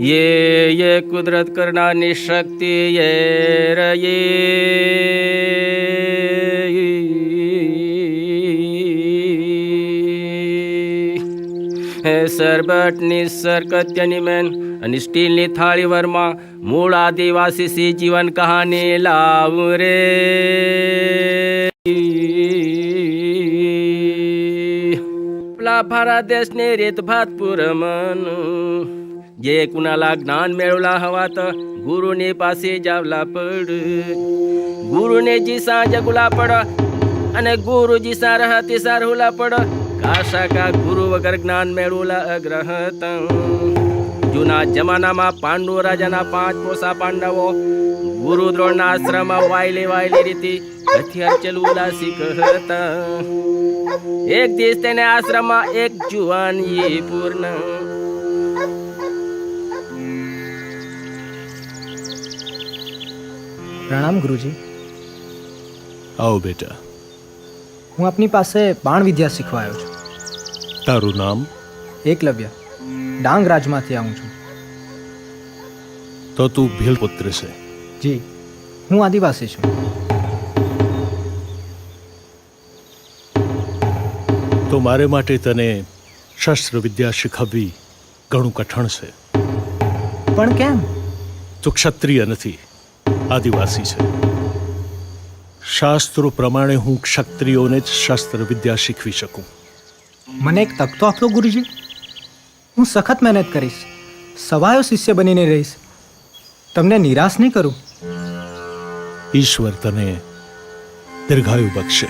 ये ये कुदरत करणानी शक्ति ये रये સરબટની સરકત્યની મેન અને સ્ટીલની થાળીવરમાં મૂળ આદિવાસી સી જીવન કહાની લાવ રે आपला भारत देशने रेतभात पुरमन जे कुणाला ज्ञान मिळवला हवा तर गुरुने पासे जावला पड गुरुने जी सा जगुला पड અને ગુરુજી સા રહતી સાર હુલા પડ કાશા કા ગુરુ વગર જ્ઞાન મેળવુલા અગ્રહત જૂના જમાનામાં પાંડુ રાજાના પાંચ પોસા પાંડવો ગુરુ દ્રોણના આશ્રમમાં વાયલી વાયલી રીતિ હથિયાર ચલવુલા કહતા એક દિવસ તેને આશ્રમમાં એક જુવાન પૂર્ણ પ્રણામ ગુરુજી. આવો બેટા. હું આપની પાસે બાણ વિદ્યા શીખવા આવ્યો છું. તારું નામ? એકલવ્ય. ડાંગ રાજમાંથી આવું છું. તો તું ભીલ પુત્ર છે. જી. હું આદિવાસી છું. તો મારે માટે તને શસ્ત્ર વિદ્યા શીખવવી ઘણું કઠણ છે. પણ કેમ? તું ક્ષત્રિય નથી. આદિવાસી છે. શાસ્ત્રો પ્રમાણે હું ક્ષત્રિયોને જ શસ્ત્ર વિદ્યા શીખવી શકું. મને એક તક તો આપો ગુરુજી. હું સખત મહેનત કરીશ. સવાયો શિષ્ય બનીને રહીશ. તમને નિરાશ નહીં કરું. ઈશ્વર તને દીર્ઘાયુ બક્ષે.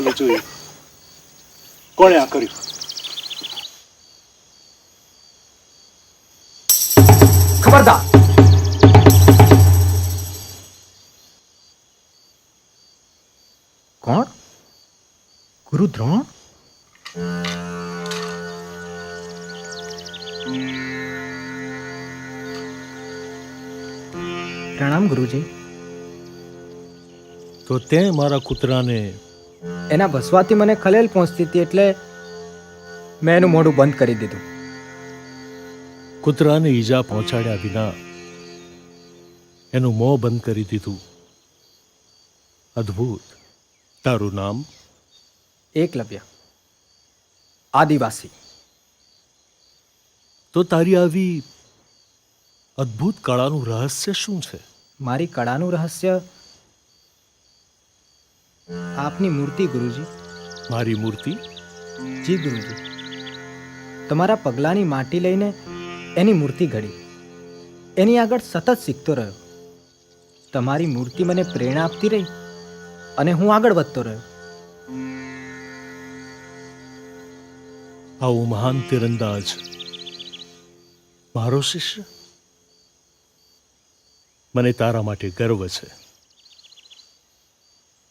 ચાલો જોઈએ. કોણે આ કર્યું? ખબરદાર. કોણ? ગુરુ દ્રોણ? પ્રણામ ગુરુજી. તો તે મારા કૂતરાને એના ભસવાથી મને ખલેલ પહોંચતી હતી એટલે મેં એનું મોઢું બંધ કરી દીધું. કૂતરાને ઈજા પહોંચાડ્યા વિના એનું મોં બંધ કરી દીધું. અદ્ભુત. તારું નામ? એકલવ્ય. આદિવાસી. તો તારી આવી અદ્ભુત કળાનું રહસ્ય શું છે? મારી કળાનું રહસ્ય આપની મૂર્તિ ગુરુજી. મારી મૂર્તિ? જી ગુરુજી. તમારા પગલાંની માટી લઈને એની મૂર્તિ ઘડી. એની આગળ સતત શીખતો રહ્યો. તમારી મૂર્તિ મને પ્રેરણા આપતી રહી અને હું આગળ વધતો રહ્યો. આવો મહાન તીરંદાજ. મારો શિષ્ય? મને તારા માટે ગર્વ છે.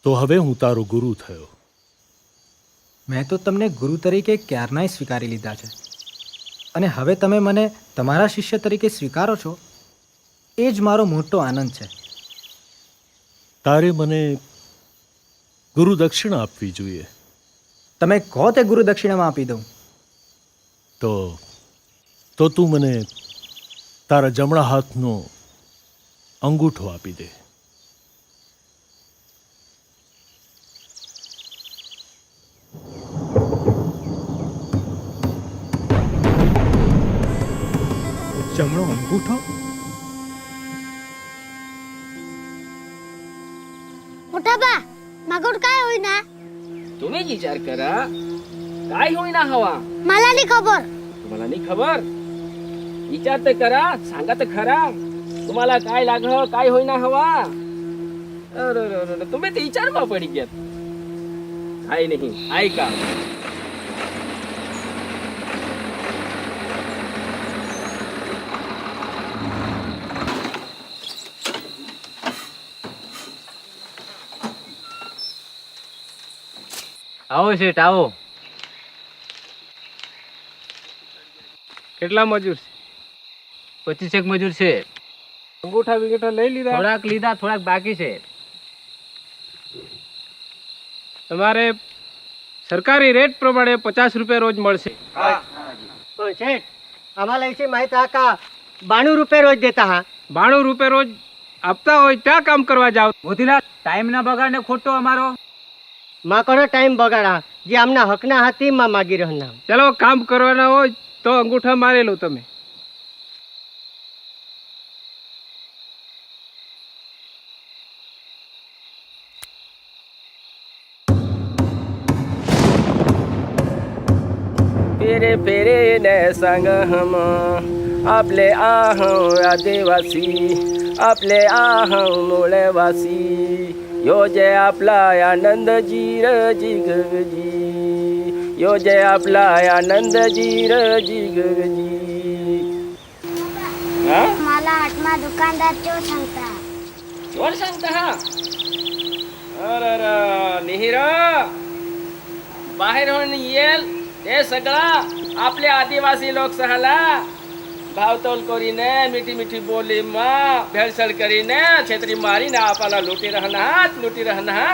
તો હવે હું તારો ગુરુ થયો. મેં તો તમને ગુરુ તરીકે ક્યારનાય સ્વીકારી લીધા છે. અને હવે તમે મને તમારા શિષ્ય તરીકે સ્વીકારો છો એ જ મારો મોટો આનંદ છે. તારે મને ગુરુ દક્ષિણા આપવી જોઈએ. તમે કહો તે ગુરુ દક્ષિણામાં આપી દઉં. તો તો તું મને તારા જમણા હાથનો અંગૂઠો આપી દે. कुठं मोठा बा. मागून काय होईना? तुम्ही विचार करा. काय होईना हवा? मला नाही खबर. तुम्हाला नाही खबर? विचार तर करा सांगा तर खरा. तुम्हाला काय लाग काय होईना हवा? अरे, तुम्ही ते विचार पडी घ्यात काय नाही ऐका. આવો શેઠ આવો. કેટલા મજૂર છે? પચીસેક મજૂર છે. અંગૂઠા વિંગૂઠા લઈ લીધા? થોડાક લીધા થોડાક બાકી છે. તમારે સરકારી રેટ પ્રમાણે પચાસ રૂપિયા રોજ મળશે. આમાં લઈ છે માહિતી કાકા બાણું રૂપિયા રોજ દેતા હા. બાણું રૂપિયા રોજ આપતા હોય ત્યાં કામ કરવા જાવ. મોતીલાલ ટાઈમ ના બગાડ ને ખોટો અમારો. માકડો ટાઈમ બગાડા જે આમના હકના હાથીમાં માગી રહેના ચલો કામ કરવાના હોય તો અંગૂઠા મારી લો તમે. ફેરે ફેરે ને સંગ હમ આપલે આ હું આદિવાસી આપલે આ હું મૂળવાસી. यो जय आपला आनंद जीर जिगजी यो जय आपला आनंद जीर जिगजी हा? मला आठमा दुकानदार तो सांगता. कोण सांगता हा? अरे अरे निहिरा. बाहेर होऊन येल ते सगळं आपल्या आदिवासी लोकसहाला. भावतोल ભાવતોલ કરીને મીઠી મીઠી બોલીમાં ભેળસેળ કરીને છેતરી મારીને रहना લૂંટી રહના લૂંટી રહના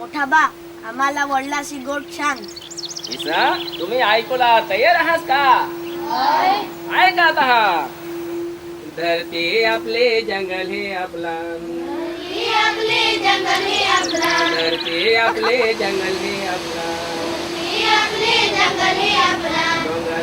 मोठा बा आम्हाला वडिलाशी गोड छान. इसा तुम्ही ऐकूला तैयार आहात का? ऐकत आहात धरती आपले जंगल हे जंगल है अपला धरती अपले जंगल है अपला धरती अपले जंगल है अपला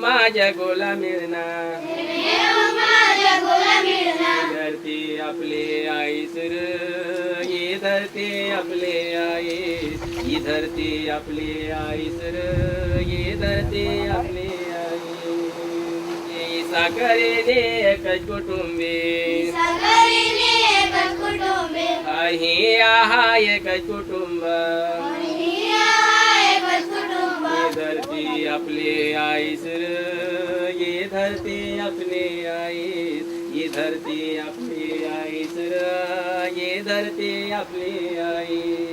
माझ्या गोला मिळना धरती आपले आई सर ये धरती आपले आई. ही धरती आपली आई सर ये धरती आपली आई. साखरेने एकच कुटुंबी. ही आहा एकच कुटुंब. अपने आईस र। ये धरती अपने आईस ये धरती अपने आईस र। ये धरती आई आईस।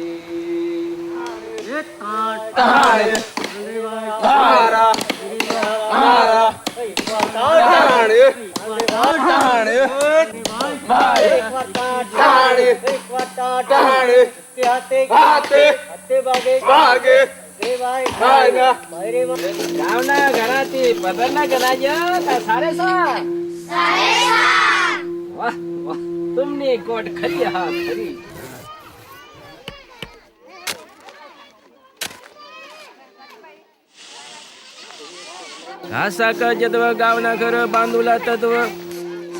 भागे भागे ગામના ઘરાથી પદરના ઘરા ગયા સારે સા સારે સા વાહ વાહ. તુમની કોટ ખરી હા ખરી. ઘાસા ક જદવ ગાવના ઘર બાંધુલા તત્વ.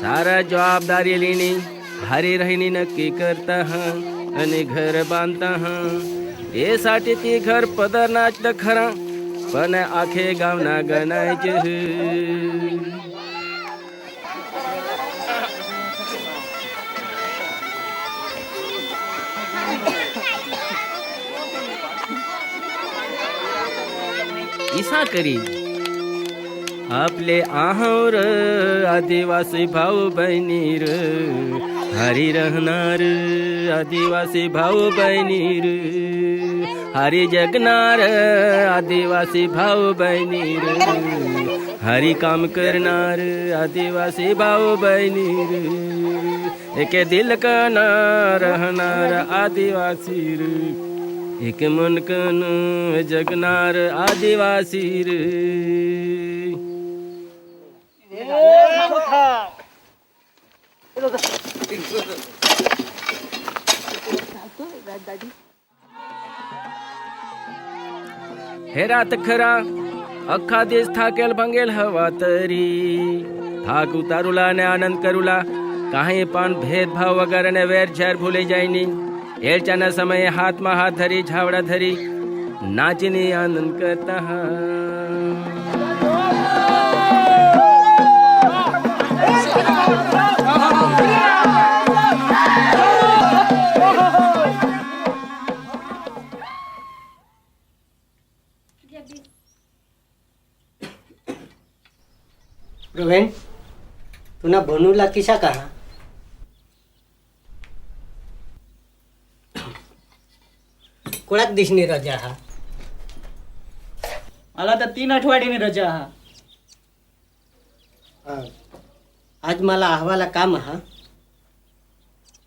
સારા જવાબદારી લીની ભારે રહીની નક્કી કરતા હ અને ઘર બાંધતા હ. नक्की करता हा आणि घर बांधता हा यासाठी ती घर पदरनाच तर खरा पण आखे गावना गणायचे ह. इसा करी आपले आहोर आदिवासी भाऊ बहिणीर हरी रहणार आदिवासी भाऊ હરી જગનાર, આદિવાસી ભાવ બની રે હરી કામ કરનાર, આદિવાસી ભાવ બની રે એકે દિલ કના રહનાર આદિવાસી રે એક મન કન જગનાર આદિવાસી રે દાદી. હેરાત ખરા. અખા દેશ થાકેલ ભંગેલ હવા તરી. થાક ઉતારુલા ને આનંદ કરુલા. કાંઈ પણ ભેદભાવ વગર અને વેર ઝેર ભૂલી જાય ની. એલચાના સમયે હાથમાં હાથ ધરી છાવડા ધરી, નાચીની આનંદ કરતા હા. रोहेन तुना बनूला किसा कहा कोणाक दिसनी रजा हा? मला तर तीन आठवड्याने रजा हा. आज मला अहवाला काम हा.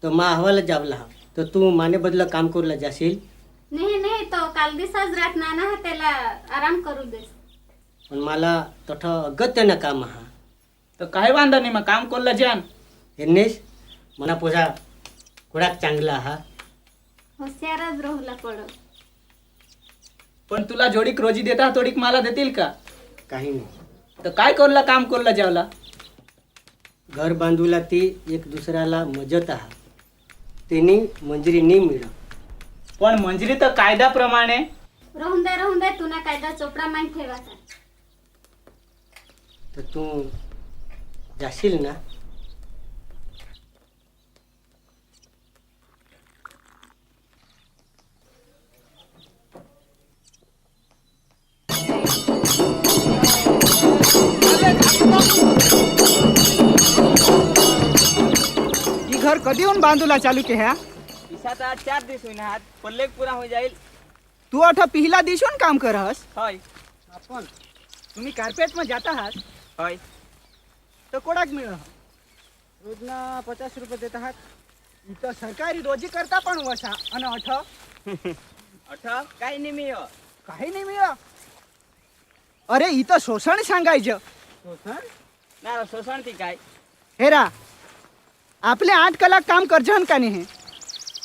तो मा अहवाला जावला हा. तर तू माने बदल काम करूला जाशील? नाही नाही तो काल दिसाच रात नाना हा त्याला आराम करू दे पण मला तठ अगत्यानं काम हा. तर काही वांधा नाही मग काम कोल्ला जान एनेश मना पोसा कोणाक चांगला हा. होशियारच रोहला पड. पण तुला जोडीक रोजी देता तोडीक मला देतील का? काही नाही. तर काय कोल्ला काम कोल्ला जेवला? घर बांधूला ती एक दुसऱ्याला मजत हा तेनी मंजुरी नाही मिळत. पण मंजरी तर कायद्याप्रमाणे. राहून दे राहून दे तुला कायदा चोपडा माहीत ठेवायचा तर तू जाशील ना ही घर कधी येऊन बांधूला चालू के ह्या आता चार दिवस होईना हात पल्लेक पुरा हो जाईल तू अठा पिहला दिसून काम करस होय आपण तुम्ही कार्पेट में जाता आहात होय તો કોડાક મેળો રોજના પચાસ રૂપિયા દેતા હાથ. ઈ તો સરકારી રોજી કરતા પણ ઓછા અને અઠ? અઠ? કાઈ નહીં મેળો કાઈ નહીં મેળો અરે ઈ તો શોષણ સાંગાય છે. શોષણ? ના શોષણથી કાઈ. હેરા આપણે આઠ કલાક કામ કરજો ને કાની હે